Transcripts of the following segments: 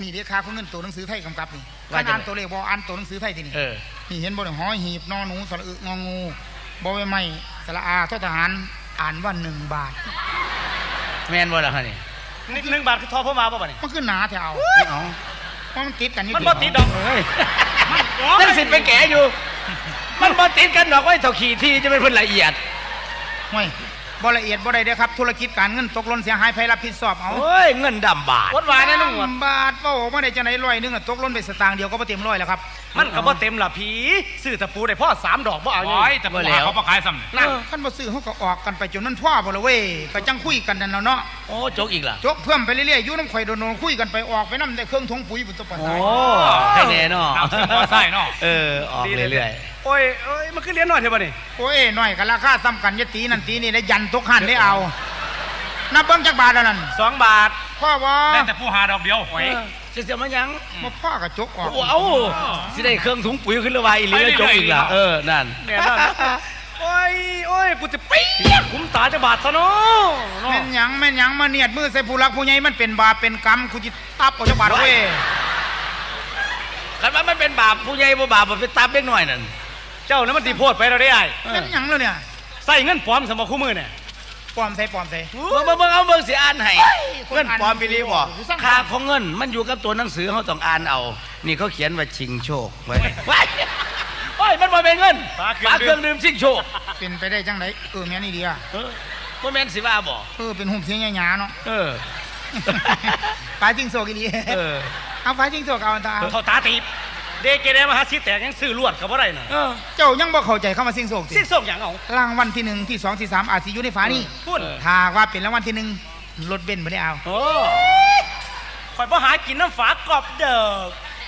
นี่เรียกค่าของเงินตัวหนังสือไทยกำกับนี่ว่าขจังไงนาดตัวเลขบออ่านตัวหนังสือไทยทีนี่เออนี่เห็นบ่ได้หอหีบนอหนูสระอึงองูบอใบไม้สระอาทอทหารอ่านว่าหนึ่งบาท แม่นบ่ล่ะฮะนี่นิดหนึ่งบาทคือทอพ่อมาป่ะบ่เนี่ยมันคือหนาแถวไม่เอาเพราะมันติดกันนี่มันบ่ติดดอกเฮ้ยนั่นสิไปแก่อยู่ มันบ่ติดกันดอกไว้เท่าขี่ที่จะเป็นเพิ่นละเอียดไม่ บ่ละเอียดบ่ได้เด้อครับ ธุรกิจการเงินตกหล่นเสียหายภัยรับผิดชอบเอาโอ้ยเงินดำบาทวดวายนะลุงหนวดบาทเป้าออกมาได้จังไหนร้อยหนึงอะตกหล่นไปสตางค์เดียวก็บ่เต็มร้อยแล้วครับมันก็บ่เต็มละผีซื้อตะปูได้พ่อสามดอกบ่เอาโอ้ยแต่บ่ผู้แล้หาวเขาประขายซ้ำนั่นคันบ่ซื้อเขาก็ออกกันไปจนนั้นพ่อบ่ละเว้ยก็จังคุยกันนั่นแล้วเนาะ โอ้จกอีกล่ะจบเพิ่มไปเรื่อยๆอยู่น้ำข่อยโดนๆคุยกันไปออกไปน้ำได้เครื่องทงปุ๋ยบุตรปะโอ้สายแค่แน่เนาะน้ำซึ่งบ่ใส่เนาะเออออกเรื่อยโอ้ยโอ้ยมันคือเลี้ยนหน่อยเถอะบ่นี่โอ้ยหน่อยก็ราคาซ้ำกันอยะตีนั่นตีนี่ได้ยันตกหันได้เอานับเบิ่งจักบาทแล้วนั่นสองบาทพ่อว่าได้แต่ผู้หาดอกเดียวๆเออจะเสียมันยังมาพ่อกระจกออกโอ้เอาสิได้เครื่องถุงปุ๋ยขึ้นระบายอีหลีแล้วจกอีกล่ะเออนั่นแน่นอนนะ โอ้ยโอ้ยกูจะปี๊ดคุ้มตาจะบาดซะเนาะเนาะแม่นหยังแม่นหยังมาเนียดมือใส่ผู้รักผู้ใหญ่มันเป็นบาปเป็นกรรมกูจิตับเอาจักบาทเว้ยคันว่ามันเป็นบาปผู้ใหญ่บ่บาปบ่เป็นตามเล็กน้อยนั่นเจ้านั้นมันตีโพดไปเราได้ไอ้เออแม่นหยังแล้วเนี่ยใส่เงินปลอมสมองคู่มือเนี่ยปลอมใส่ปลอมใส่เบิ่งเบิ่งเบิ่งเอาเบิ่งสิอ่านให้คนเงินอ่านปลอมไปรีบ่ผู้สร้างค่าของเงินมันอยู่กับตัวหนังสือเขาต้องอ่านเอา นี่เขาเขียนว่าชิงโชคไว้ไว้ โอ้ยมันบ่เป็นเงินฝาเครื่องดื่มชิงโชคเป็นไปได้จังไดเออแม่นอี่ดีอะเออบ่แม่นสิว่าบ่เออเป็นหุ่มเสียงหยาๆเนาะเออปลาจิงโซกอีดีเออเอาปลาจิงโซกเอาอันตาเอาเขาตาตีบเด็กเกเรมาหาซีแตกยังซื้อลวดเขาบ่ได้น่ะเออเจ้ายังบ่เข้าใจคำว่าสิงโศกสิซิ่งส่งอย่างเอารางวัลที่หนึ่งที่สองที่สามอาจสิอยู่ในฝานี่พูดถ้าว่าเป็นรางวัลที่หนึ่งรถเบนซ์ไม่ได้เอาโอ้ข่อยบ่หากินน้ำฝากรอบเด้อ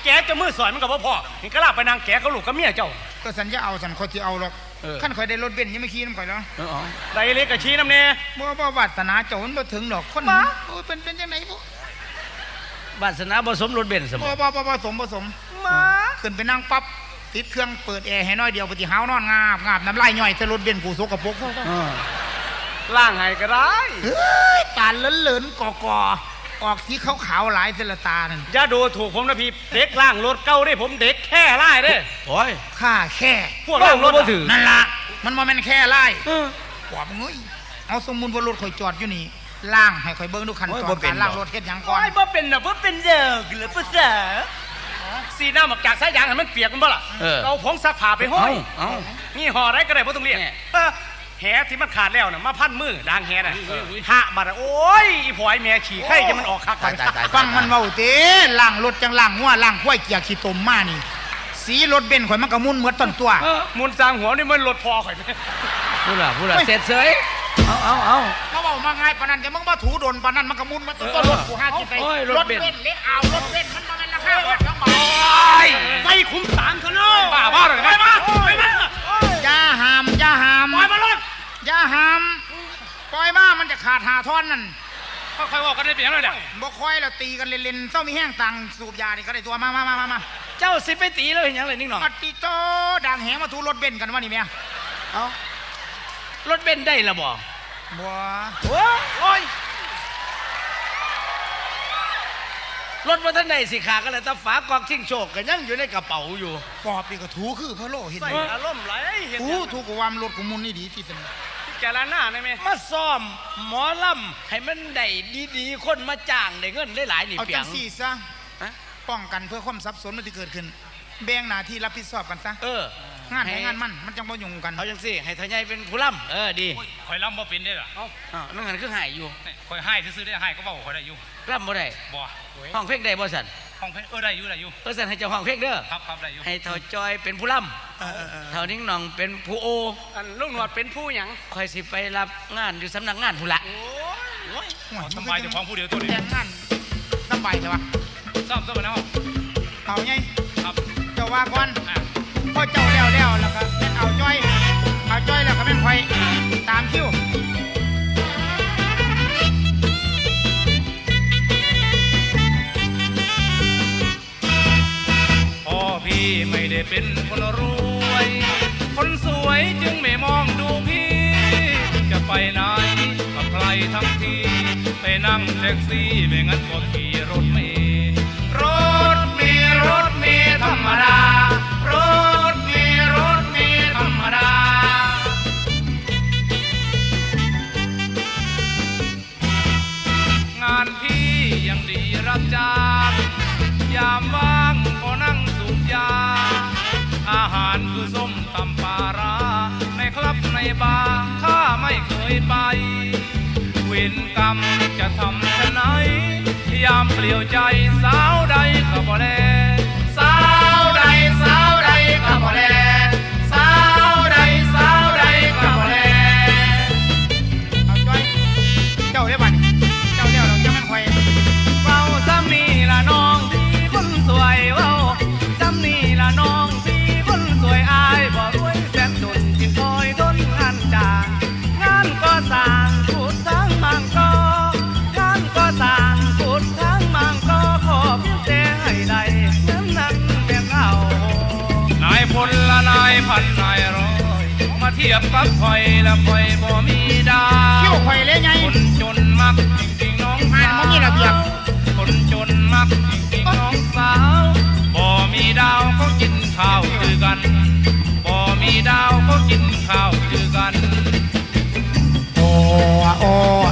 แกจะมือสอยมันกับพ่อเห็นกระลาบไปนางแกเขาลูกกับเมียเจ้า ก็สัญญาเอาสันคอยที่เอาหรอกเออขั้นคอยได้รถเบนซ์ยังไม่ขี่น้ำข่อยแล้วเอออ๋อไดเล็กกับชี้น้ำเน่บ่บ่วาสนาเจ้ามันบ่ถึงดอกคนโอ้ยเป็นเป็นจังไหนบ่วาสนาบ่สมรถเบนซ์สมบ่บ่บ่บ่สมบ่สมมาขึ้นไปนั่งปั๊บติดเครื่องเปิดแอร์ให้น้อยเดียวปฏิหาวนอนงาบงาบน้ำลายย่อยใส่รถเบนซ์กูสกปรกเออล่างไห้ก็ได้เฮ้ยตาเหลินๆก่อๆอ อกสีขาวๆหลายเสละตานั่นอย่าดูถูกผมนะพี่เด็กล่างรถเก่าได้ผมเด็กแค่ไล่เด้โอ้ยข้าแค่พวกล่างรถบ่อะถือนั่นล่ะมันบ่แม่นแค่ไล่เออกว่ามึงเอ้ยเอาสมมุติว่ารถข่อยจอดอยู่นี่ล่างให้ข่อยเบิ่งดูขั้นตโอ้ยอบ่นเป็นการล่างดอกรถเฮ็ดหยังก่โอ้อนยบ่เป็นน่ะบ่เป็นเด้อหรือภาษาสีหน้าหมักจากสายยางให้มันเปียกมันบ่ล่ะเออเอาผงซักผ้าไปห้อยเอ้านี่ห่ออะไรก็ได้บ่ต้องเรียก แน่เออแหที่มันขาดแล้วน่ะมาพันมือดางแหน่ะหะบัดอะโอ้ยอีผอยแม่ฉี่ไข่จะมันออกคักตายตายตายฟังมันเว้าเต้ล่างรถจังล่างหัวล่างห้วยเกียร์ขี้ตมมานี่ สีรถเบนซ์ข่อยมันก็มุ่นเหมือนต้นตัวเออมุนสร้างหัวนี่มันรถพอข่อยไหมพูดล่ะพูดล่ะเสร็จเสยเอาเอาเอามาเว้ามาง่ายปานนั้นแต่มึงมาถูโดนปานนั้นมันก็มุ่นมาต้นต้นรถกูหากินไปโอ้ยรรถถเบเบนซ์นซ์เลยเอารถเบนซ์มันบ่แม่นราคาบาท2บาทไปคุ้มสามเถอะเนาะบ้าบ้าเลยไปนะมาไปมา อย่าหามอย่าหามปล่อยมารถอย่าหามปล่อยมามันจะขาดหาท่อนนั่นค่อยๆบอกกันได้เปลี่ยนเลยเนี่ยบ่ค่อยแล้วตีกันเล่นๆเศร้ามีแห้งตังสูบยานี่ก็ได้ตัวมามามามามาเจ้าสิไปตีแล้วเห็นหยังเลยนิ่งหนองปฏิโตดังแหงมาถูรถเบนซ์กันวะนี่แม่เอารถเบนซ์ได้ละบ่บัวโอ้ย รถมาท่านใดสิขากันเลยแต่ฝากองทิ้งโชคกันยังอยู่ในกระเป๋าอยู่ปอบนี่ก็ถูคือพะโลเห็นใส่ไหมอารมณ์ไหลเห็นถูถูกกวามรถกูมุนนี่ดีที่สุดแกละหน้าได้ไหมมาซ้อมหมอลำให้มันได้ดีๆ คนมาจ้างได้เงินหลายๆนี่เอาเปียจังงสี่ซะฮะ ป้องกันเพื่อความสับสนมันที่เกิดขึ้น แบ่งหน้าที่รับผิดชอบกันซะเอองานไหนงานมันมันจังบ่ยุ่งกันเอาจังสิให้ทนายเป็นผู้ล่ำเออดีโอ้ยข่อยล่ำบ่เป็นได้ล่ะอ่านั่นหันคือหายอยู่ข่อยให้ซื้อๆได้ให้ก็เว้าข่อยได้อยู่ล่ำบ่ได้บ่ ห้องเพลงได้บ่สันห้องเพชรเออได้อยู่ได้อยู่เออสันให้เจ้าห้องเพลงเด้อครับครับได้อยู่ให้เท่าจอยเป็นผู้ล่เออเออเออำเท่านิ้งหน่องเป็นผู้โออันลูกหนวดเป็นผู้หยังคอยสิไปรับงานอยู่สำนักงานผู้ละโอ้ยเอาสบายเจ้าของผู้เดียวตัวนี้แต่งงานสบายใช่ปะซ่อมซ่อมมาแล้วเอาไงครับเจ้าว่าก่อนอะพอเจ้าแล้วแล้วแล้วก็แม่นเอาจ้อยเอาจ้อยแล้วก็แม่นคอยตามคิว เป็นคนรวย คนสวยจึงไม่มองดูพี่ จะไปไหนกับใครทั้งทีไปนั่งแท็กซี่ไม่งั้นก็ขี่รถเมล์รถเมล์รถเมล์ธรรมดารถเมล์รถเมล์ธรรมดา งานพี่ยังดีรับจ้างยามว่างก็นั่งสูบยา อาหารคือส้มตำปลาร้าในครับในบาร์ข้าไม่เคยไป เวรกรรมจะทำชะไหนยามเปลี่ยวใจสาวใดก็บ่แล กับคอยละคอยบ่มีดาเขี้ยววคอยเลยไงคนจนมักจริงๆน้องอ่านสาวบ่มีระเบียบคนจนมักจริงๆน้องสาวบ่มีดาวก็กินข้าวคือกันบ่มีดาวก็กินข้าวคือกันโอ้โอ้โอ้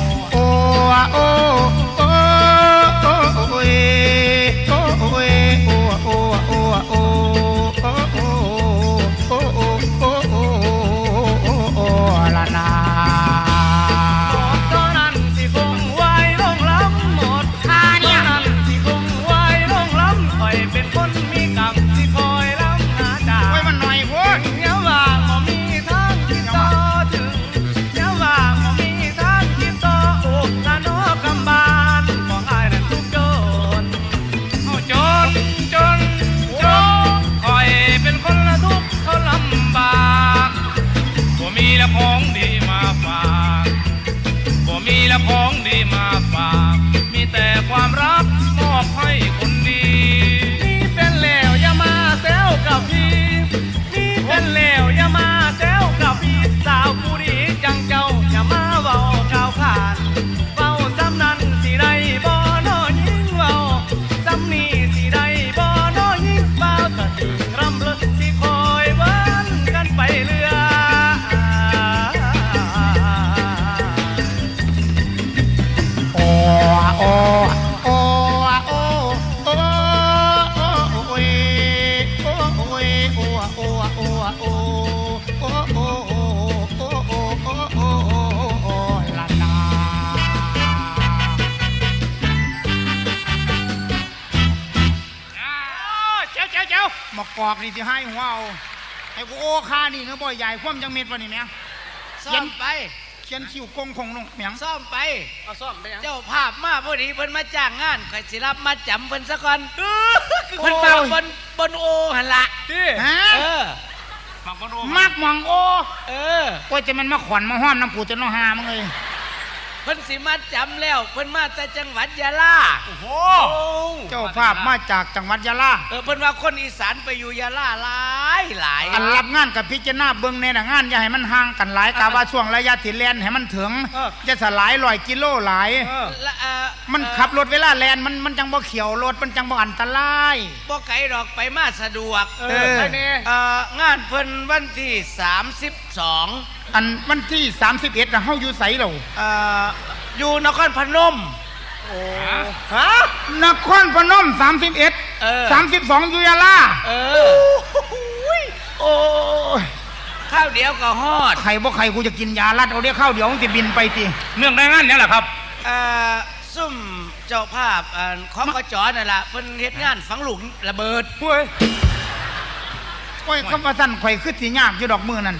กอกนี่ที่ให้หัวเอาให้กูโอ้ค่านี่เนื้อบ่ใหญ่คว่ำจังเม็ดวะนี่แม่ซ่อมไปเขียนคิ้วกงคงลงเมียงซ่อมไปเอาซ่อมไปยังเจ้าภาพมาพอดีเพิ่นมาจ้างงานข่อยสิรับมาจำเพิ่นซะก่อนคือเพิ่นมาบนบนโอหันละที่ฮะเออมังกรโอมากมองโอ้เออโอ้ยจะมันมาขวัญมาห้อมน้ำปูจนน้องหามึงเลยเพิ่นสิมาจำแล้วเพิ่นมาแต่จังหวัดยะลาโอ้โหเจ้าภาพมาจากจังหวัดยะลาเออเพิ่นว่าคนอีสานไปอยู่ยะลาหลายหลายอันรับงานกับพิจารณาเบิ่งในหนังงานอย่าให้มันห่างกันหลายกาว่าช่วงระยะที่แลนให้มันถึงจะสลายลอยกิโลหลายเออละเอ่อมันขับรถเวลาแลนมันมันจังบ่เขียวรถมันจังบ่อันตรายบ่ไกลดอกไปมาสะดวกเอเอออใครเนี่ยเอ่องานเพิ่นวันที่32 อันวันที่ 31น่ะเฮาอยู่ไสเหรอเอ่ออยู่นครพนมฮะนครพนม 31เออ32อยู่ยะลาเออโอ้ยข้าวเดียวก็ฮอดใครบ่ใครกูจะกินยาลัดเอาเดี๋ยวเข้าวเดี๋ยวมึงสิบินไปติเนื่องในงานเนี่ยแหละครับเอ่อซุ่มเจ้าภาพเอ่อของกจอนั่นล่ะเพิ่นเฮ็ดงานฝังหลุมระเบิดเฮ้ยโอ้ยคำว่าสั่นข่อยคือสิยากอยู่ดอกมือนั่น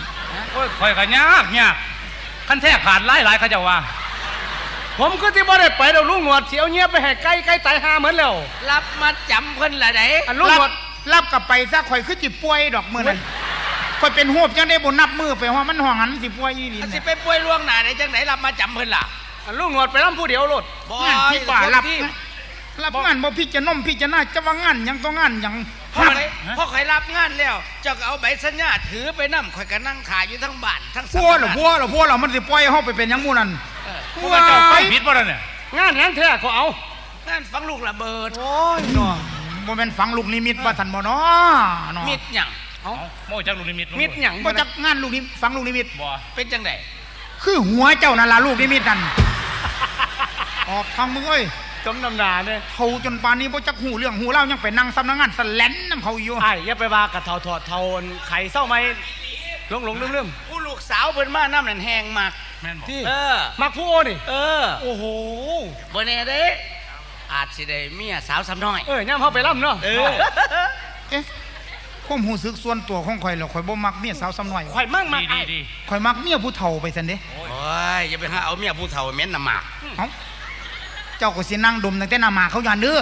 โอ้ยคอยกันยากยากขั้นแท้ขาดหลายหลายเขาจะว่า ผมก็ที่บ่ได้ไปเราลุงหนวดเสียวเงียบไปให้ไกลไกลตายหาเหมือนแล้วรับมาจำเพิ่นละไดอันลุงหนวดรับกลับไปซะข่อยคือสิป่วยดอกมือนั่นข่อยเป็นหูบจังได้บ่นับมือไปว่ามันห้องหันสิป่วยอีหลีอันสิเนี่ยไปป่วยล่วงหน้าได้จังไหนรับมาจำเพิ่นล่ะอันลุงหนวดไปน้ำผู้เดียวโลดบ่งานที่ป่ารับที่นะรับงานบ่พี่จะนมพี่จะน่าจะว่างานหยังต้องงานหยัง พ่อใครพ่อใครรับงานแล้ว เจ้าก็เอาใบสัญญาถือไปนำข่อยก็นั่งขายอยู่ทั้งบ้านทั้งพัวเหรอพัวเหรอพัวเหรอมันสิปล่อยเฮาไปเป็นหยังหมู่นั่นเออพวกเจ้าไปผิดป่ะเนี่ยงานนั้นแท้ก็เอางานฝังลูกระเบิดโอ้ยเนาะบ่แม่นฝังลูกนิมิตว่าท่านบ่เนาะเนาะมิดหยังเอาโม่จากลูกนิมิตมิดหยังบ่จักงานลูกนิมิตฝังลูกนิมิตบ่เป็นจังไดคือหัวเจ้านั่นล่ะลูกนิมิตนั่นออกทางมึงเอ้ยโตส มน้ำหนาเนี่ยเขาจนปานนี้บ่จักหูเรื่องหูเล่ายังไปนั่งสำนักงานสแลนน้ำเขาอยู่ไอ้อย่าไปว่ากับเทาถอดเทาไข่เศร้าไหมหลงหลงลืมลืมผู้ลูกสาวเพิ่นมาน้ำนั่นแห้งมากที่เออมักผู้โอนี่เออโอ้โหบ่แน่เด้อาจสิได้เมียสาวสำน้อยเออย่ามเข้าไปล่ำเนาะเออเอ๊ะความหูสึกส่วนตัวของข่อยเหรอข่อยบ่มักเมียสาวซ้ำน้อยข่อยมั่งมากไอ้ข่อยมักเมียผู้เฒ่าไปซั่นเด้โอ้ยอย่าไปหาเอาเมียผู้เฒ่าเหม็นน้ำหมาก เอ้าเจ้าก็สินั่งดมตั้งแต่หน้าหมาเขาย่านเด้อ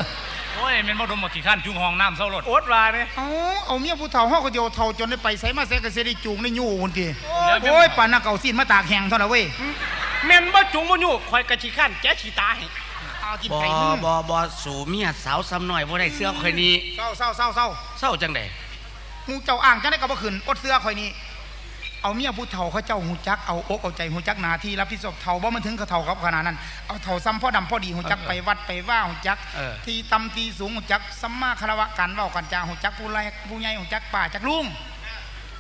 โอ้ยแมันบ่ดมบ่ขี้ข้านจุงห้องน้ำเศร้ารถโอ๊ตว่าเนี่ยเอาเอาเมียผู้เฒ่าเฮาก็เดียวเฒ่าจนได้ไปไสมาไสก็สิได้จูงได้ยู่พุ่นติแล้วเป็นโอ้ยปานนักเอาซีนมาตากแห้งเท่านั้นเว้ยแม่นบ่จุงบ่อยู่ข่อยกะขี้ข้านแจ๊ขี้ตาให้เอาที่บ่ไปมึงบ่บ่สู่เมียสาวสำน้อยบ่ได้เสื้อข่อยนี้เศร้าเศร้าเศร้าเศร้าเศร้าจังไดหมูเจ้าอ่างจังได้ก็บ่ขึ้นอดเสื้อข่อยนี่ เอาเมียผู้เฒ่าเขาเจ้าหูจักเอาอกเอาใจหูจักหน้าที่รับผิดชอบเฒ่าบ่มันถึงกับเฒ่าครับขนาดนั้นเอาเฒ่าซ้ำพ่อดำพ่อดีหูจักไปวัดไปว่าหูจักเออที่ต่ำที่สูงหูจักสัมมาคารวะกันเว้ากันจาหูจักผู้ไรผู้ใหญ่หูจักป่าจักลุง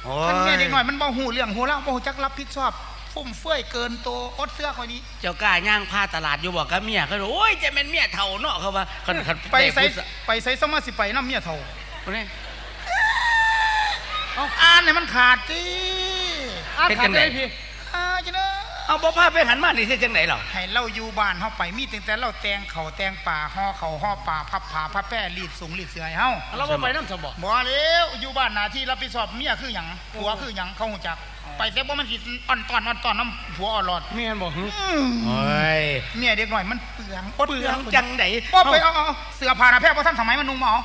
โอ้มันยแม่เด็กน้อยมันบ่หูเรื่องหูเล่าบ่หูจักรับผิดชอบฟุ่มเฟื่อยเกินตัวอดเสื้อข่อยนี้ เจ้ากล้าย่างพาตลาดอยู่บอกกับเมียเขาโอ้ยจะเป็นเมียเฒ่าเนาะเขาว่าคันคันไปใส่แต่ผู้สาวไปใส่สมาสิไปน้ำเมียเฒ่าคนนี้เอาอ่านให้มันขาดสิอา เป็นขาจัดงเลไดยพี่อ่าจังเด้อเอาบ่พาไปหันมานี่สิจังไดหรอให้เราอยู่บ้านเฮาไปมีตั้งแต่เราแต่งเขาวแต่งป่าห่อเขาวห่อป่าพับผ้าพับแป้รีดสูงรีดเสื้อให้เฮาเราบ่ไปน้ำสมบ่บ่แล้วอยู่บ้านหน้าที่รับผิดชอบเมียคือหยังผัวคือหยังเขาหูจักไปแต่บ่มันสิอ่อนตอนอ่อนตอนน้ำผัวอ่อนหลอดแม่นบ่หึอืมโอ้ยเมียเด็กน้อยมันเปลืองอดเปลืองจังไดบ่ไปเอาเอาเอาเสื้อผ้าหน้าแพร่บ่ทันสมัยมันนุ่งบ่เอา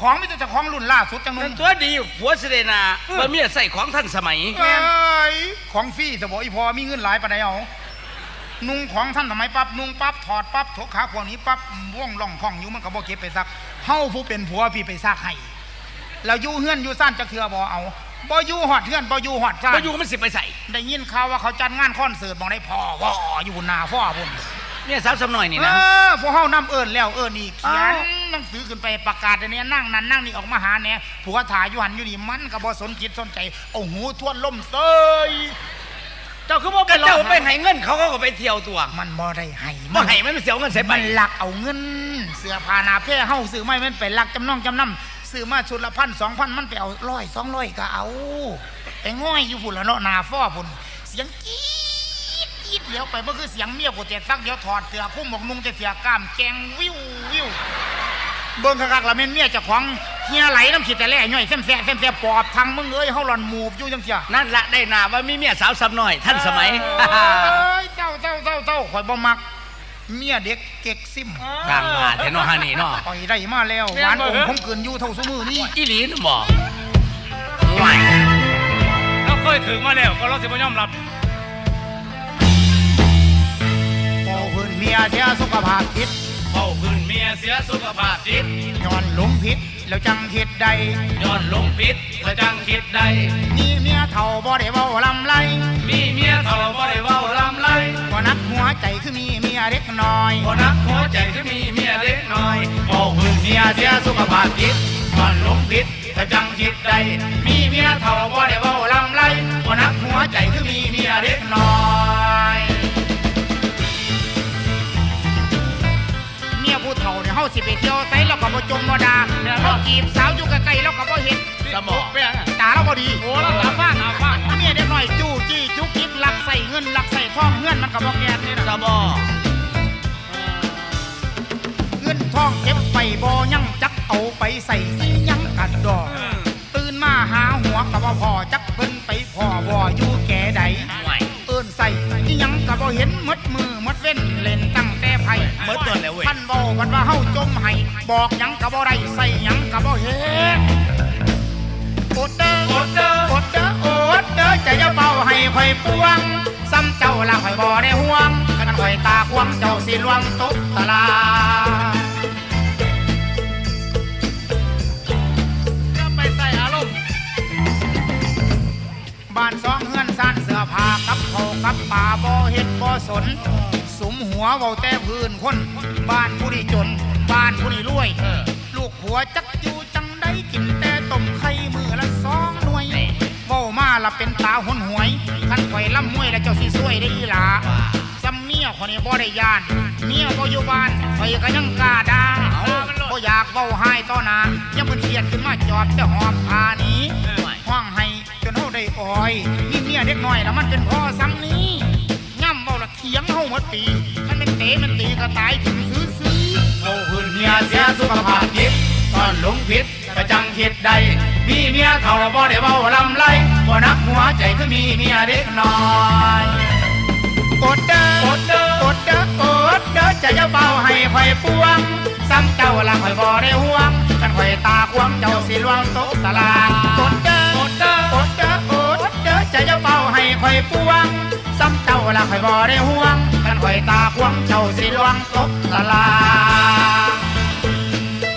ของมีแต่เจ้าของรุ่นล่าสุดจังนุ่นั่งนตัวดีผัวเสดนาว่าเมียใส่ของทันสมัยเอ้ยของฟรีแต่บอกอีพอมีเงินหลายปานใดเอานุ่งของท่านสมัยปั๊บนุ่งปั๊บถอดปั๊บถกขาขวานี้ปั๊บว่องล่องคล่องอยู่มันก็บ่เก็บไปซักเฮาผู้เป็นผัวพี่ไปซักให้แล้วอยู่เฮือนอยู่ซ่านจักเทื่อบ่เอาบ่อยู่ฮอดเฮือนบ่อยู่ฮอดซ่านบ่อยู่มันสิไปใส่ได้ยินข่าวว่าเขาจัดงานคอนเสิร์ตบ่ได้พ่อว่ออยู่หน้าพ่อพุ่น เมียสาวสำน้อยนี่เอนะ อพวกเฮานำเอิ้นแล้วเอิ้นอีกเขียนอ้าว หนังสือขึ้นไปประกาศอันเนี้ยนั่งนั่นนั่งนี่ออกมาหาแหน่ผัวถ่ายอยู่หันอยู่นี่มันก็บ่สนจิตสนใจเอาหูทวนล่มเซยเจ้าคือบ่ไปก็รอเจ้าไปให้เงินเขาเขาก็ไปเที่ยวตัวมันบ่ได้ให้บ่ให้มันเสียเงินใส่ไป มันลักเอาเงิน เสื้อผ้าหนาแพร่เฮาซื้อไม่มันไปลักจำนองจำนำซื้อมาชุดละพันสองพันมันไปเอาร้อยสองร้อยก็เอา ไปง่อยอยู่พุ่นละเนาะหนาฟ้อพุ่นเสียงกรี๊ ดกรี๊ดเดี๋ยวไปบ่คือเสียงเมียกูแต่ซักเดี๋ยวถอดเสื้อคุ้มหมวกนุ่งแต่เสื้อกล้ามแกงวิววิวเบิ่งคักๆละแม่นเมียเจ้าของเฮียไหลน้ำขีดแต่แล่ย่อยแซ่บแซ่บแซ่บแซ่บปอบทางมึงเอ้ยเฮาหลอนหมูบอยู่จังเสียนั่นละได้นาว่ามีเมียสาวสำน้อยทันสมัยเอ้ยเจ้าเจ้าเจ้าเจ้าข่อยบ่มักเมียเด็กเก๊กซิมต่างมาแต่เนอฮานี่เนาะข่อยได้มาแล้วหวานอมผมเกินอยู่เท่าซุมือนี่อีหลีนบ่ไหวเราเคยถึงมาแล้วก็เราสิบ่ยอมรับ เพิ่นเมียเสียสุขภาพจิตเฝ้าพื้นเมียเสียสุขภาพจิตย้อนหลงผิดแล้วจังเฮ็ดใดย้อนลงผิดและจังคิดได้มีเมียเฒ่าบ่ได้เว้าลำไรมีเมียเฒ่าบ่ได้เว้าลำไรบ่นักหัวใจคือมีเมียเด็กน้อยบ่นักหัวใจที่มีเมียเล็กน้อยเฝ้าพื้นเมียเสียสุขภาพจิตย้อนลงผิดและจังคิดได้มีเมียเฒ่าบ่ได้เว้าลำไรบ่นักหัวใจคือมีเมียเล็กน้อยเมีย เฒ่าเนี่ยเฮาสิไปเที่ยวไสแล้วก็บ่จงบ่ดาเฮาจีบสาวอยู่ใกล้ๆแล้วก็บ่เห็นสมองตาเราบ่ดีโอ้เราตาฟ้างตาฟ้างเมียเด็กน้อยจู้จี้จุกจิกลักใส่เงินลักใส่ทองเฮือนมันก็บ่แก่นนี่นะสมองเงินทองเก็บไปบ่ยังจักเอาไปใส่อิหยังกันดอกตื่นมาหาหัวกับว่าพ่อจักเพิ่นไปพ่อบ่อยู่แก่ใดไหวเอิ้นใส่อิหยังก็บ่เห็นหมดมือหมดเว้นเล่นตั้งแต่ไผเมื่อต้นแล้วเว้ยท่าน วันว่าเฮาจมให้บอกหยังก็บ่ได้ใส่หยังก็บ่เห็นอดเด้ออดเด้ออดเด้ออดเด้อจะอย่าเป่าให้ข่อยปวงซ้ำเจ้าละข่อยบ่ได้ห่วงคันข่อยตาควงเจ้าสิลวงตกตลาดจะไปใส่อารมณ์บ้านสองเฮือนซ่านเสื้อผ้ากับเขากับป่าบ่เฮ็ดบ่สน สุมหัวเว้าแต่พื้นคน บ้านผู้นี้จน บ้านผู้นี้รวยลูกผัวจักอยู่จังได้กินแต่ต้มไข่มือละสองหน่วยเว้ามาละเป็นตาหนหวยคันข่อยล่ำมวยแล้วเจ้าสิซวยได้อีหลาจำเมียคนนี้บ่ได้ยาน เมียบ่อยู่บ้านข่อยก็ยังกล้าด่าบ่อยากเว้าหายต่อหน้ายังมันเครียดขึ้นมาจอดแต่หอบพาหนี้ห้องให้จนเฮาได้อ้อย มีเมียเด็กน้อยแล้วมันเป็นพ่อซ้ำนี้ ยงเฮาหมดปีมันเป็นเตะมันตีก็ตายถึงซื้อซื้อเอาพื้นเมียเสียสุขภาพจิตตอนหลงผิดกระจังคิดใดมีเมียเท่าบ่ได้เว้าลำไรบ่นักหัวใจคือมีเมียเด็กน้อยอดเด้ออดเด้ออดเด้ออดเด้อจะจะเบาให้ข่อยปวงซ้ำเจ้าละข่อยบ่ได้ห่วงกันข่อยตาควงเจ้าสิลวงตกตลาดอดเด้ออดเด้ออดเด้ออดเด้อจะจะเบาให้ข่อยปวง ละข่อยบ่ได้ห่วงกันข่อยตาควงเจ้าสิลวงตกตลาด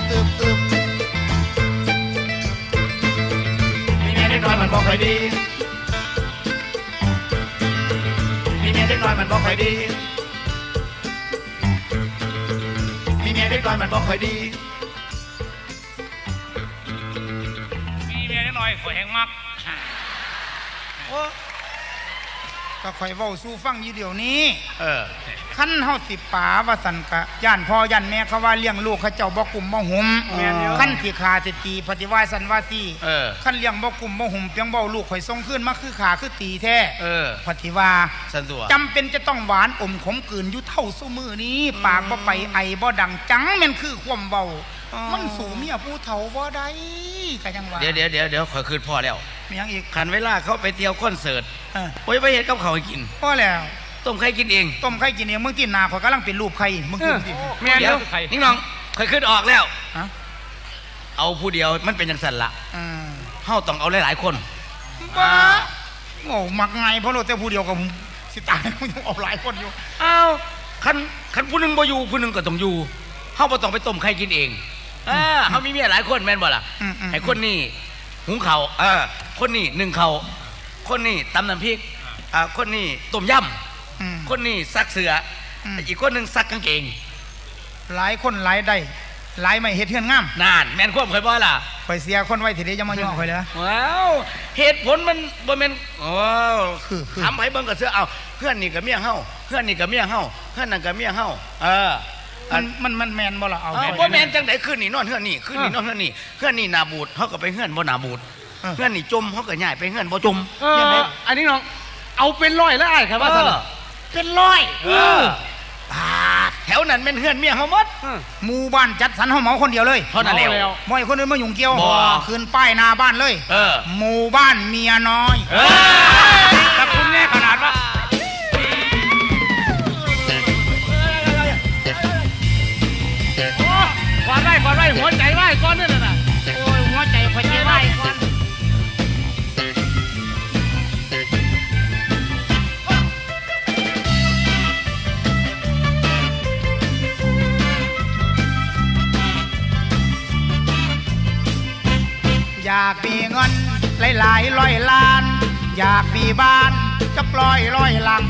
อึบอึบมีเมียเด็กน้อยมันบ่ค่อยดีมีเมียเด็กน้อยมันบ่ค่อยดีมีเมียเด็กน้อยมันบ่ค่อยดีมีเมียนิดหน่อยข่อยแหงมัก ก็ข่อยเว้าสู่ฟังอยู่เดี๋ยวนี้ เออขั้นเฮาสิป๋าว่าสันกะย่านพ่อย่านแม่เขาว่าเลี้ยงลูกเขาเจ้าบ่กลุ่มบ่หุมแม่นอยู่ขั้นสิขาสิตีปฏิวาสันว่าตีเออขั้นเลี้ยงบ่กลุ่มบ่หุมเพียงเว้าลูกข่อยส่งขึ้นมาคือขาคือตีแท้เออปฏิว่าสันตัวจำเป็นจะต้องหวานอมขมกลืนอยู่เท่าซุมือนี้ ปากบ่ไปไอบ่ดังจังแม่นคือความเว้า มันสู่เมียผู้เฒ่าบ่ได้ก็ยังว่าเดี๋ยวเดี๋ยวเดี๋ยวเดี๋ยวขอยคืนพ่อแล้วมีหยังอีกขันเวลาเขาไปเที่ยวคอนเสิร์ตเออโอ้ยไปเห็นกับเขาวให้กินพอแล้วต้มไข่กินเองต้มไข่กินเองมึงที่นาข่อยกำลังเป็นรูปไข่มึงกินดิแม่นเดี๋เดียยววไข่นิ่งน้องเคยขึ้นออกแล้วฮะเอาผู้เดียวมันเป็นอย่างสันละอืมเฮาต้องเอาหลายๆคนบ้าโง่มักไงเพราะเราแต่ผู้เดียวกับผมสิตายมันยังออกหลายคนอยู่อ้าวคันคันผู้หนึงบ่อยู่ผู้หนึงก็ต้องอยู่เฮาบ่ต้องไปต้มไข่กินเอง อ่าเฮามีเมียหลายคนแม่นบ่ล่ะอืมอืมไอ้คนนี้หุงข้าวเออ คนนี้นึ่งข้าวคนนี้ตำน้ำพริกอ่าคนนี้ต้มยอืมำคนนี้ซักเสื้ออมอีกคนหนึงซักกางเกง หลายคนหลายได้หลายไม่เฮ็ดเฮือนงามนานแม่นควบเคยบ่ล่ะข่อยเสียคนไว้ทีเดียวจะมาย่อข่อยเลยว้าวเหตุผลมันบ่แม่นว้าวคือคือทำให้เบิ่งกับเสื้อเอาเพื่อนนี่กับเมียเฮาเพื่อนนี่กับเมียเฮาเพื่อนนั่นกับเมียเฮาเออ มันมันมันแมนบ่ล่ะเอาเอาบ่แม่นจังได๋คืนนี่นอนเฮือนนี่คืนนี่นอนเฮือนนี่เฮือนนี่หนาบูดเฮาก็ไปเฮือนบ่หนาบูดเฮือนนี่จมเฮาก็ย้ายไปเฮือนบ่จมเอออันนี้น้องเอาเป็นร้อยแล้วไอ้ครับว่าสันเออเป็นร้อยเออปาดแถวนั้นแม่นเฮือนเมียเฮาหมดหมู่บ้านจัดสรรเฮาเหมาคนเดียวเลยเท่านั้นแล้วบ่ให้คนอื่นมายุ่งเกี่ยวบ่คืนป้ายหน้าบ้านเลยเออหมู่บ้านเมียน้อยเออแต่คุณแน่ขนาดว่า ก่อนไว้หัวใจไว้ก่อนนี่น่ะนะโอ้ยหัวใจข่อยใจไว้ก่อนอยากมีเงินหลายๆร้อยล้าน อยากมีบ้านจักร้อยร้อยหลัง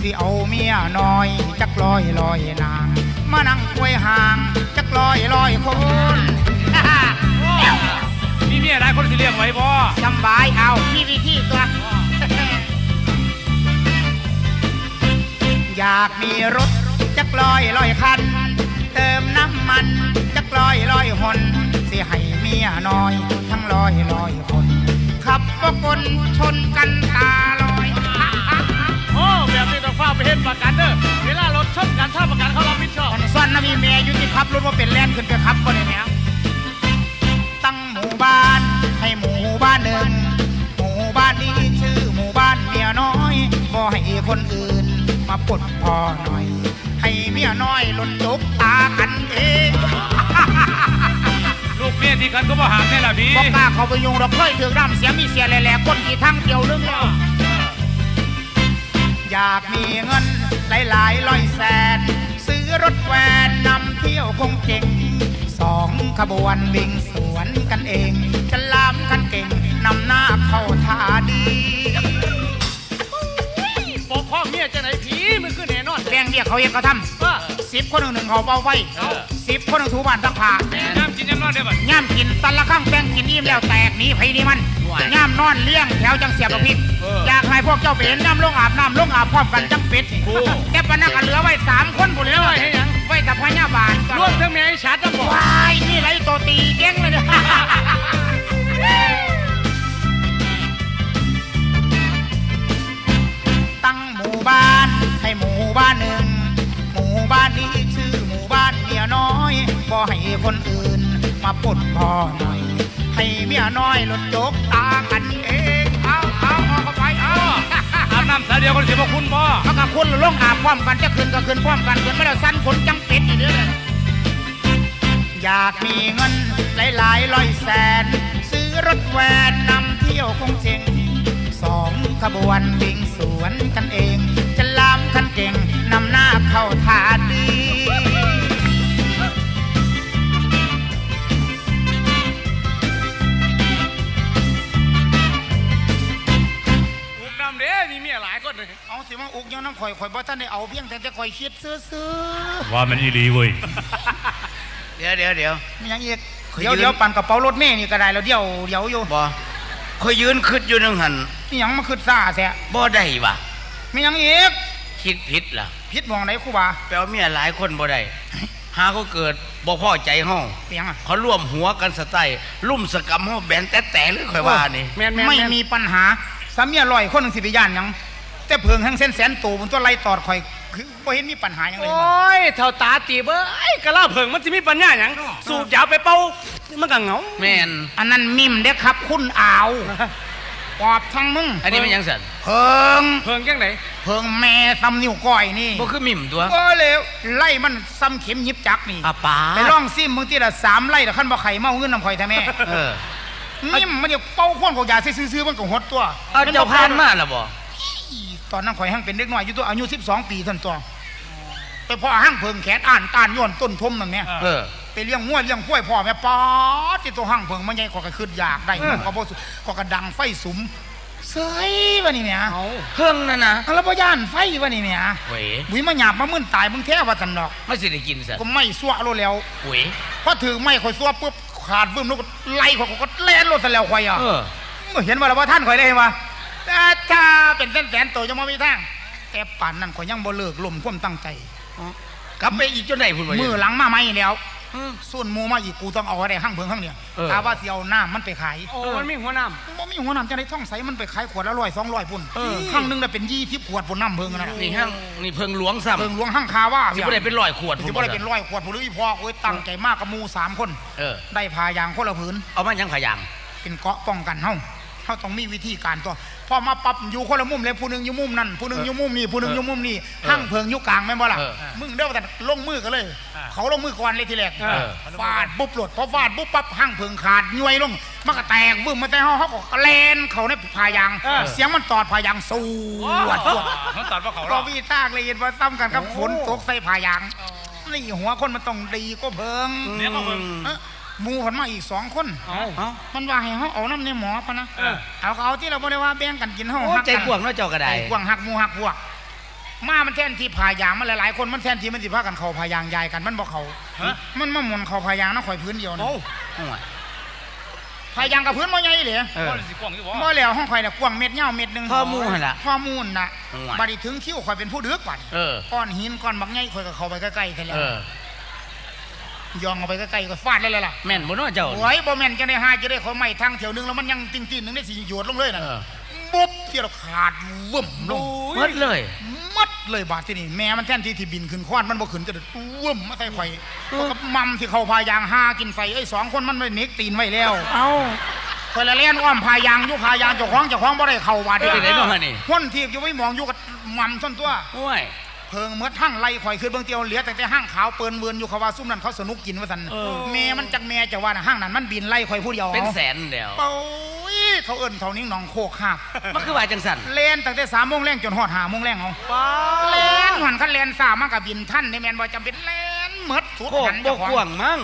สิเอาเมียน้อยจักร้อยร้อยนาง มานั่งควยห่างจักร้อยร้อยคนมีเมียหลายคนสิเลี้ยงไว้บ่สำบายเอาพี่วิธีตัว อยากมีรถจักร้อยร้อยคัน เติมน้ำมันจักร้อยร้อยหนสิให้เมียน้อย ทั้งร้อยร้อยคน ขับก็คนชนกันตา ไปเฮ็ดประกันเด้อเวลารถชนกันถ้าประกันเขารับผิดชอบคนซ้อนนะมีเมียอยู่ที่ขับรถว่าเป็นแลนขึ้นไปขับก็ได้แม่ตั้งหมู่บ้านให้หมู่บ้านหนึ่งหมู่บ้านนี้ชื่อหมู่บ้านเมียน้อยบ่ให้คนอื่นมาปลดพอหน่อย ให้เมียน้อยหล่นจกตากันเองลูกเมียที่กันก็บ่หามแน่ล่ะพี่บอกกล้าเขาไปยุงเราเคยถือร่ำเสียมีเสียแหล่ๆคนกี่ทั้งเดียวเรื่องแล้ว อยากมีเงินหลายๆร้อยแสน ซื้อรถแวนนำเที่ยวคงเก่งสองขบวนวิ่งสวนกันเองจะลามกันเก่งนำหน้าเข้าท่าดีปกครองเมียจังไหนผีมันคือแน่นอนแรงเรียกเขาเองเขาทว่าำเสียสิบคนหนึ่งหนึ่งเขาเป่าไฟ สิบคนหนึ่งถูบ้านซักผ้าน้ำกินน้ำนอนได้บ่ย่ำกินตันละข้างแป้งกินอิ่มแล้วแตกหนีไผนี่มันย่ำนอนเลี้ยงแถวจังเสียบกับพริกอยากให้พวกเจ้าไปเห็นน้ำลงอาบน้ำลงอาบพร้อมกันจังเป็ดแต่ปะนักกันเหลือไว้สามคนบุญเลยไว้ให้หยังไว้แต่พญาบาลรวมทั้งแม่ไอ้ชัดทั้งบ่วายนี่ไรตัวตีเก่งเลยเนี่ยตั้งหมู่บ้านให้หมู่บ้านหนึ่ง อยก็ให้คนอื่น มาปลดพ่อหน่อย ให้เมียน้อยลดจกตากันเอง เอาเอาเอาเข้าไปเอาอาบน้ำสายเดียวกันสิบ่คุณบ่เขากับคุณลงอาบพร้อมกันจะคืนก็คืนพร้อมกันคืนไม่ได้สั้นขนจังเป็ดอีกเด้ออยากมีเงินหลายหลายร้อยแสน ซื้อรถแวนนำเที่ยวคงเจ๋งสองขบวนวิ่งสวนกันเอง จะลามคันเก่งนำหน้าเข้าทาดี อุกยังน้ำข่อยข่อยบ่ท่านได้เอาเพียงแต่จะข่อยคิดซื้อซื้อว่ามันอีหลีเว้ยเดี๋ยวเดี๋ยวเดี๋ยวมีหยังอีกข่อยเดี๋ยวเดี๋ยวปั่นกระเป๋ารถเมย์นี่ก็ได้แล้วเดี๋ยวเดี๋ยวอยู่บ่คอยยืนคิดอยู่นึงหันมีหยังมาคืดซ่าแท้บ่ได้วะมีหยังอีกคิดผิดล่ะพิษมองไหนครูบาแปลว่าเมียหลายคนบ่ได้หาเขาเกิดบ่พ่อใจห้องเปียงอะเขาร่วมหัวกันสไตล์ลุ่มสกรรมห้องแบนแต่แต่เลยค่อยว่านี่ไม่มีปัญหาสามีอร่อยคนหนึ่งสิไปย่านยัง แต่เพิงแห่งเส้นแสนตูมันตัวไล่ตอดข่อยคือบ่เห็นมีปัญหาหยังเลยโอ้ยเท่าตาตีเบ้ยกะลาเผิงมันสิมีปัญญาหยังสูบยาไปเป่ามันก็เหงาแม่นอันนั้นมิมเด้อครับ คุณอาวปอบทั้งมึงอันนี้มันหยังสั่นเพิงเผิงจังไดเพิงแม่ซ้ำนิ้วก้อยนี่บ่คือมิ่มตัวก็เลยไล่มันซ้ำเข็มยิบจักนี่อาปาไปล่องซิมมึงที่ละสามไล่แต่ขั้นบ่ไข่เมาเงินน้ำข่อยแท้แม่เออนิ่มมันเดี๋ยวเป้าข้นของยาซื้อๆมันก็หดตัวเอาเจ้าพานมาล่ะบ่ ตอนนั้นข่อยหั่งเป็นเด็กน้อยอยู่ตัวอายุ12ปีเท่านตัวไปพ่อหั่งเพิงแขนอ่านต้านย้อนต้นทมนั่นแหม่เออไปเลี้ยงงัวเลี้ยงกล้วยพ่อแม่ป๊อดที่ตัวหั่งเพิงมันใหญ่กว่าก็ขึ้นอยากได้มันก็บ่สุก็กระดังไฟสุมเสยว่านี่แหม่เพิ่งนั่นนะแล้วบ่ย่านไฟว่านี่แหม่เว้ยบุยมาหยาบมามึนตายมึงแท้ว่าซั่นดอกไม่สิได้กินสั่นก็ไม่ซัวโลดแล้วเว้ยพอถือไม้ข่อยซัวปุ๊บขาดบึ้มแล้วก็ไล่ข่อยก็แล่นโลดซะแล้วข่อยอะเออมื่อเห็นว่าเราว่าท่านข่อยได้เห็นว่าแต่ถ้า เป็นแสนแสนๆตัวยังไม่มีทาง แต่ป่านนั้นข่อยยังบ่เลิกลมความตั้งใจกลับไปอีกจนไหนพุ่นวะมือหลังมาไม่แล้วส่วนหมูมาอีกกูต้องเอาอะไรห้างเพิงห้างเนี่ยเออถ้าว่าสิเอาน้ำมันไปขายโอ้มันมีหัวน้บ่มีหัวน้ำจะได้ท่องใสมันไปขายขวดละร้อยสองร้อยพุ่นห้างหนึงได้เป็นยี่สิบขวดพุ่นน้ำเพิงนั่นนะนี่ห้างนี่เพิ่งหลวงซ้ำเพิงหลวงห้างคาว่าสิบ่ได้เป็นร้อยขวดสิบ่ได้เป็นร้อยขวดพุ่นหรืออีพอโอ้ยตั้งใจมากกับหมูสามคนเออได้พายางคนละผืนเอามายังขายางเป็นเกราะป้องกันเฮา เฮาต้องมีวิธีการตัวพอมาปรับอยู่คนละมุมเลยผู้หนึ่งอยู่มุมนั่นผู้หนึ่งอยู่มุมนี่ผู้หนึ่งอยู่มุมนี่ห้างเพิงอยู่กลางแม่นบ่ล่ะมึงเด้อแต่ลงมือกันเลย เขาลงมือก่อนเลยทีแรกฟาดปุ๊บหลดพอฟาดปุ๊บปั๊บห้างเพิงขาดย่วยลงมันก็แตกวึ่มมาแต่เฮาเฮาก็แลนเขาในพายางเสียงมันตอดพายางสูวดวดำเขาตัดว่าเขาหรก็อวีตากเลยเห็นว่าซ้ำกันกับฝนตกใส่พายางนี่หัวคนมันต้องดีก็เพิงเนี่ยก็เพิ่ง มูผลมาอีกสองคนเอาเอ้ามันว่าให้เขาเอาน้ำในหมอพะนะเออเอาก็เอาที่เราบ่ได้ว่าแบ่งกันกินเฮาโอ้หักใจกันกว้างเนาะเจ้าก็ได้ใจกว้างหักหมูหักพวกมามันแทนที่พายางมันหลายๆคนมันแทนที่มันสิพากันเข้าพายางยายกันมันบ่เข้าฮะมันมาหมุนเข้าพายางนะข่อยพื้นเดียวนะโอ้โอ้ยพายางกับพื้นบ่ใหญ่เลยเออบ่ได้สิกว้างอยู่บ่บ่แล้วห้องข่อยน่ะกว้างเม็ดยาวเม็ดหนึงพ่อหมู่หั่นล่ะพ่อมูนน่ะโอ้ยบัดนี้ถึงคิวข่อยเป็นผู้ดึกบัดเออก้อนหินก้อนบักใหญ่ข่อยก็เข้าไปใกล้ๆแค่แล้เอวอ ย่องเอาไปใกล้ๆก็ฟาดเลยล่ะแม่นบ่เนาะเจ้าโอ้ยบ่แม่นจะได้หาจะได้ขอไม้ทางเที่ยวหนึงแล้วมันยังติ้งๆหนึงได้สิหยวดลงเลยน่ะเออปุ๊บที่เราขาดวึ่มลงหมดเลยมัดเลยบาดที่นี่แม่มันแท่นที่ที่บินขึ้นควานมันบ่ขึ้นจะวึ่มมาใส่ไข่เพราะกับมัมที่เขาพายางหากินไฟไอ้ยสองคนมันไม่เน็กตีนไว้แล้ว เอ้าคอยละเล่นอ้อมพายางอยู่พายางเจ้าของเจ้าของบ่ได้เข้าบาดเป็นไงเนาะฮะนี่คนที่อยู่ไว้มองอยู่กับมัมส้นตัวโอ้ย เพิงเมื่อทั้งไล่ข่อยขึ้นเบื้องเตียวเหลือแต่แต่ห้างขาวเปิ้นเวินอยู่เขาว่าซุ่มนั้นเขาสนุกกินว่าซั่นแม่มันจักแม่จะว่าน่ะห้างนั้นมันบินไล่ข่อยผู้เดียวเป็นแสนเดียวโอ้ยเขาเอิ้นเท่านี้หนองโคกหักมันคือว่าจังสั่นเล่นตั้งแต่สามโมงแรงจนหอดหาโมงแรงเอาเล่นหันคันเล่นสามมันกับบินท่านในแมนว่าจำเป็นเล่นเมดสุดโคกหันบ่เจ้าของกว้างมั้ง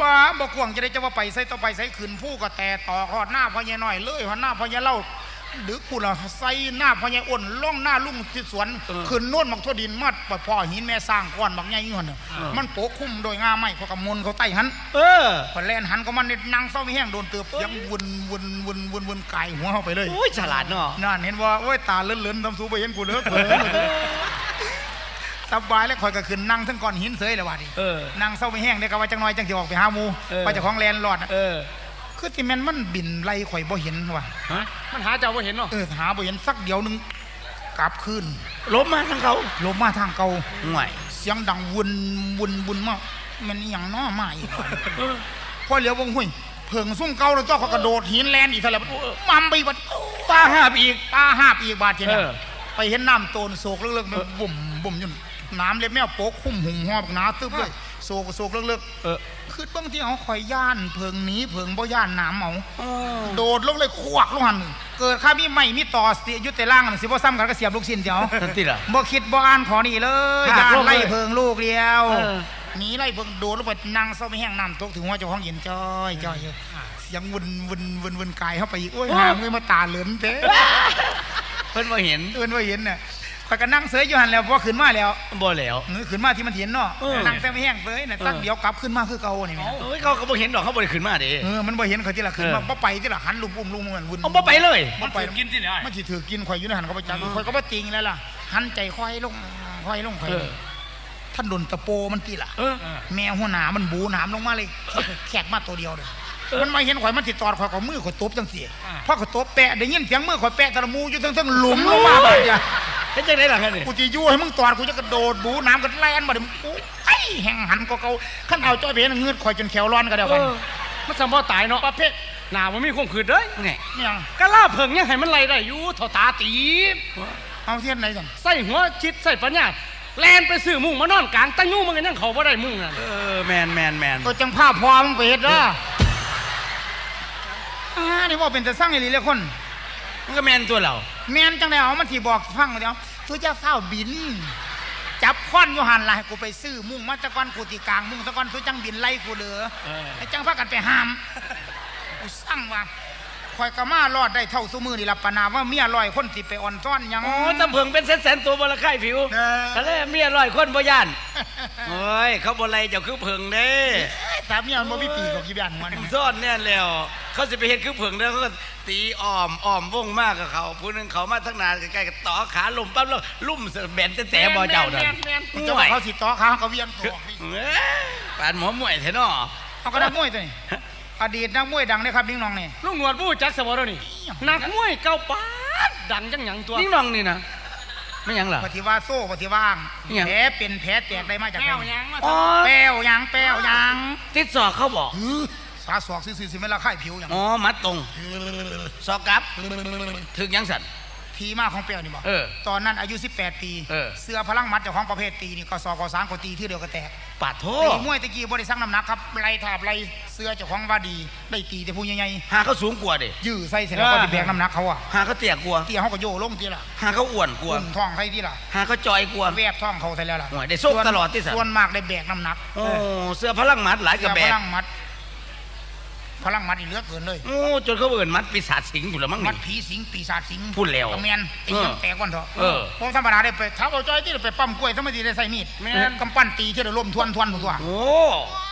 บ้าบ่กวางจะได้จะว่าไปใส่ต่อไปใส่ขืนผู้ก็แต่ต่อหอดหน้าพ่อใหญ่น้อยเลยหอดหน้าพ่อใหญ่เล่า ดึกกูละใส่หน้าพ่อใหญ่อ้นล่องหน้าลุงที่สวนขึ้นโน่นมักทั่วดินมาปพ่อหินแม่สร้างก้อนบักใหญ่อยู่หั่นน่ะมันโปะคุ้มโดยงาไม้เขากำมลเขาไต่หันเออพอแล่นหันก็มันนี่นั่งเศร้าไม่แห้งโดนเตือบยังวนวนวนวนวนไก่หัวเข้าไปเลยโอ้ยฉลาดเนาะนั่นเห็นว่าโอ้ยตาเลื่อนๆทำสูไปเห็นกูเหลือเกินสบายแล้วคอยก็ขึ้นนั่งทั้งก้อนหินเสยเลยว่าดิเออนั่งเศร้าไม่แห้งเด็กก็ว่าจังน้อยจังสิออกไปหาหมูเออว่าเจ้าของแลนรอดน่ะเออ คือที่แม่นมันบินไล่ข่อยบ่เห็นว่ะฮะมันหาเจ้าบ่เห็นเนาะเออหาบ่เห็นสักเดียวหนึงกลับคืนลบมาทั้งเขาลมมาทางเก่าห่วยเสียงดังวนวนวนมามันอหย่างน้อมาอีกว่ะพอเหลียววงหุ้ยเพิงซุ่มเก่าแล้วเจ้าเขากระโดดหินแลนอีกเท่าไหร่มัมไปบัดตาหาบอีกตาหาบอีกบาดเจ็บเออไปเห็นน้ำโตนโศกเลิกๆมันบุ่มบุ่มอยู่นั่น น้ำเล็บแมวโป๊กคุ้มหุ่มหอบหนาตึ๊บเลยโศกโศกเลิกเออๆคือเบางที่เขาคอยย่านเพิงหนี้เพิงบ่ย่านน้ำเอาโดดลงเลยควักลงหันเกิดข้ามีไม่มีต่อเสียอยุติล่างนั่นสิบ่ซ้ำกันก็เสียบลูกชิ้นเดียวทันทีล่ะบ่คิดบ่อ่านขอนี่เลยหักย่านลงเลยไล่เพิงลูกเดียวเออหนีไล่เพิงโดดลงไปนั่งเศร้าไม่แห้งน้ำตกถึงหัวเจ้าของเย็นจ้อยจ้อยอยู่เสียงวนวนวนวนกายเข้าไปอีกโอ้ยหามเลยมาตาเหลือนเต้เพิ่นบ่เห็นเอิ้นว่าเห็นน่ะ ข่อยก็นั่งเสยอยู่หันแล้วพอขึ้นมาแล้วบ่แล้วเออขึ้นมาที่มันเห็นเนาะเออนั่งแต่ไม่แห้งเสยน่ะตักเดียวกลับขึ้นมาคือเก่านี่แหม่โอ้ยเขาก็บ่เห็นดอกเขาบ่ได้ขึ้นมาเด้เออมันบ่เห็นเขาที่ละขึ้นมาเออบ่ไปที่ละหันลุมอุ้มลุมมันวุ่นเอาบ่ไปเลยบ่ไปกินที่ไหนมันสิถือกินข่อยอยู่ในหันเขาไปจับข่อยก็บ่ติงแล้วล่ะหันใจค่อยลงค่อยลงค่อยลงท่านโดนตะโปมันตีล่ะเออแมวหัวหนามันบูหนามลงมาเลยแขกมาตัวเดียวเลย มันมาเห็นข่อยมันติดตอดข่อยก็มือข่อยตบจังซี่พอข่อยตบแปะได้ยินเสียงมือข่อยแปะตะละมูอยู่ทั้งๆหลุมลงมาแบบเนี้ยเฮ็ดจังได๋ล่ะคั่นนี่กูจะยู่ให้มึงตอดกูจะกระโดดบูน้ำกันแล่นมาเดี๋ยวมึงกูไอ้แห่งหันก็เกาขั้นเอาจ้อยเพนเงือดข่อยจนแขวร้อนก็เดียวเอกันอมันสำบ่ตายเนาะประเภทหน้าบ่มีความขืดเด้ยไงเนี่ยกะลาเพิ่งยังให้มันไล่ได้อยู่เท่าตาตีบเอาเทียนไหนกันใส่หัวคิดใส่ปัญญาแลนไปซื้อมุ้งมานอนกลางตั้งยู่มันก็ยังเขาบ่ได้มุ้งนั่นเออแมนแมนแมนตัวจังภาพพอมึงไปเฮ็ดเด้อ อ่านี่ว่าเป็นแต่สร้างอีหลีเลยคน มันก็แมนตัวเราแม่นจังไดเอามันสิบอกฟังเดี๋ยวตัวจะเฝ้าบิน จับค้อนอยู่หันล่ะให้กูไปซื้อมุ่งมาตะกอนกูตีกลางมุ่งตะกอนตัวจังบินไล่กูเหลือไอ้จังพากันไปห้ามกูสั่งว่า คอยกะมารอดได้เท่าซุมือนี่ละปะนาว่าเมียลอยคนสิไปอ่อนซ้อนหยังโอ้ตำเพิงเป็นแสนๆตัวบ่ละไข่ผิวเออทะเลเมียร้อยคนบ่ย่านโอ้ยเขาบ่ไล่เจ้าคือเพิงเด้สามเมียมันบ่มีปีกกับกี่บ้านหัวนี่ซ่อนแน่นแล้ว เขาสิไปเฮ็ดคือเพิงเด้อเขาก็ตีอ้อมอ้อมวงมากกับเขาผู้หนึงเขามาทั้งนานใกล้ๆก็ต่อขาลมปั๊บแล้วลุ่มแบนแต่บ่เจ้านั่นมึงจะบอกเขาสิต่อขาเขาก็เวียนตัวเอ้ยปานหมอมวยแท้เนาะเขาก็นักมวยตัวนี้ อดีตนักมวยดังเลยครับนิ่งน้องนี่ลุงหนวดผู้จักสบอแล้วนี่นักมวยเก่าปานดังจังหยังตัวนิ่งน้องนี่นะไม่หยังล่ะปฏิว่าโซ่ปฏิว่างอิหยังแผลเป็นแผลแตกได้มาจากไหนอ๋อแป้วหยังแป้วหยังติดศอกเขาบอกหือสาสอกซื่อๆสิไม่ละค่ายผิวหยังอ๋อมัดตรงศอกกลับถึงหยังสั่น ทีมาของแป้วนี่บอกเออตอนนั้นอายุ 18 ปีเออเสื้อพลังมัดเจ้าของประเภทตีนี่ก็สอกก็สามก็ตีที่เดียวก็แตกปาดโทตีมวยตะกี้บริสั่งน้ำหนักครับไล่ถาบไล่เสื้อเจ้าของว่าดีได้ตีแต่ผู้ใหญ่หาเขาสูงกว่าดิๆยื้อใส่เสร็จแล้วก็ไปแบกน้ำหนักเขาอะหาเขาเตี้ยกว่าเตี้ยเขาก็โยลงทีละหาเขาอ้วนกว่าอุ้มท้องใครทีละหาเขาจอยกว่าแวบท้องเขาใส่แล้วล่ะโอ้ยได้โชคตลอดที่สันส่วนมากได้แบกน้ำหนักโอ้เสื้อพลังมัดหลายกับแบเสื้กอพลังมัด พลังมัดอีเหลือเกินเลยโอ้จนเขาเอิ่นมัดปีศาจสิงอยู่แล้วมั้งมัดนี่ ผีสิงปีศาจสิงพูดแล้วตะเมียนตีเออแตกก่อนเถอะเออผมธรรมดาได้ไปท้าเอาจ้อยที่ไปปั้มกล้วยธรรมดาได้ใส่มีดแม่น กำปั้นตีที่เดี๋ยวล้มทวนทวนผมตัว โอ้โอ้